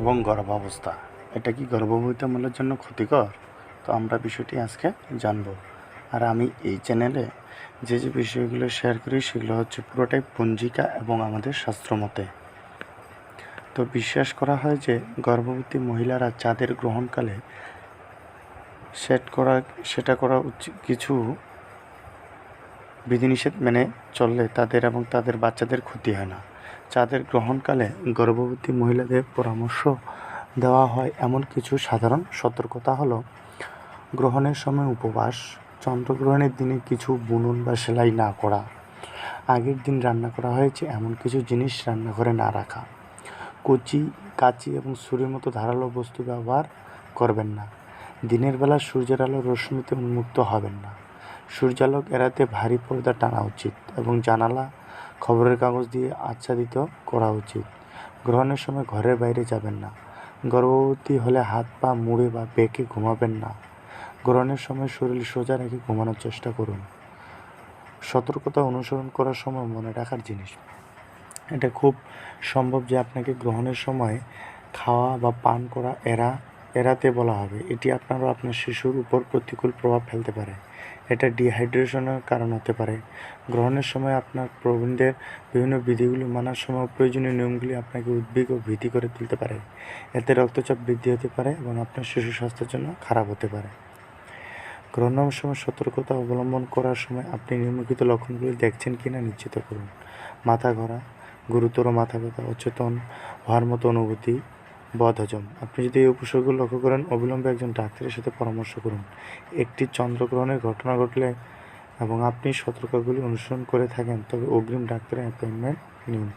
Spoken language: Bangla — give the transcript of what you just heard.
এবং গর্ভাবস্থা। এটা কি গর্ভবতী মহিলার জন্য ক্ষতিকর? তো আমরা বিষয়টি আজকে জানব। আর আমি এই চ্যানেলে যে যে বিষয়গুলো শেয়ার করি, সেগুলো হচ্ছে পুরোটাই পঞ্জিকা এবং আমাদের শাস্ত্রমতে তো বিশ্বাস করা হয় যে গর্ভবতী মহিলারা চাঁদের গ্রহণকালে সেট করা, সেটা করা উচিত কিছু বিধিনিষেধ মেনে চললে তাদের এবং তাদের বাচ্চাদের ক্ষতি হয় না। চাঁদের গ্রহণকালে গর্ভবতী মহিলাদের পরামর্শ দেওয়া হয় এমন কিছু সাধারণ সতর্কতা হলো, গ্রহণের সময় উপবাস, চন্দ্রগ্রহণের দিনে কিছু বুনন বা সেলাই না করা, আগের দিন রান্না করা হয়েছে এমন কিছু জিনিস রান্নাঘরে না রাখা, কচি, কাচি এবং ছুরির মতো ধারালো বস্তু ব্যবহার করবেন না, দিনের বেলা সূর্যের আলো রশ্মিতে উন্মুক্ত হবেন না, সূর্যালোক এড়াতে ভারী পর্দা টানা উচিত এবং জানালা খবরের কাগজ দিয়ে আচ্ছাদিত করা উচিত। গ্রহণের সময় ঘরের বাইরে যাবেন না। গর্ভবতী হলে হাত, পা, মুড়ে বা বেঁকে ঘুমাবেন না। গ্রহণের সময় শরীর সোজা রেখে ঘুমানোর চেষ্টা করুন। সতর্কতা অনুসরণ করার সময় মনে রাখার জিনিস। এটা খুব সম্ভব যে আপনাকে গ্রহণের সময় খাওয়া বা পান করা এড়া এড়াতে বলা হবে। এটি আপনার আপনার শিশুর উপর প্রতিকূল প্রভাব ফেলতে পারে। এটা ডিহাইড্রেশনের কারণ হতে পারে। গ্রহণের সময় আপনার প্রবীণদের বিভিন্ন বিধিগুলি মানার সময় প্রয়োজনীয় নিয়মগুলি আপনাকে উদ্বেগ ও ভীতি করে তুলতে পারে। এতে রক্তচাপ বৃদ্ধি হতে পারে এবং আপনার শিশু স্বাস্থ্যের জন্য খারাপ হতে পারে। গ্রহণের সময় সতর্কতা অবলম্বন করার সময় আপনি নিম্নলিখিত লক্ষণগুলি দেখছেন কিনা নিশ্চিত করুন। মাথা ঘোরা, গুরুতর মাথা ব্যথা, অচেতন হওয়ার মতো অনুভূতি বদহজম আপনি যদি এই উপসর্গ লক্ষ্য করেন, অবিলম্বে একজন ডাক্তারের সাথে পরামর্শ করুন। একটি চন্দ্রগ্রহণের ঘটনা ঘটলে এবং আপনি সতর্কগুলি অনুসরণ করে থাকেন, তবে অগ্রিম ডাক্তারের অ্যাপয়েন্টমেন্ট নিন।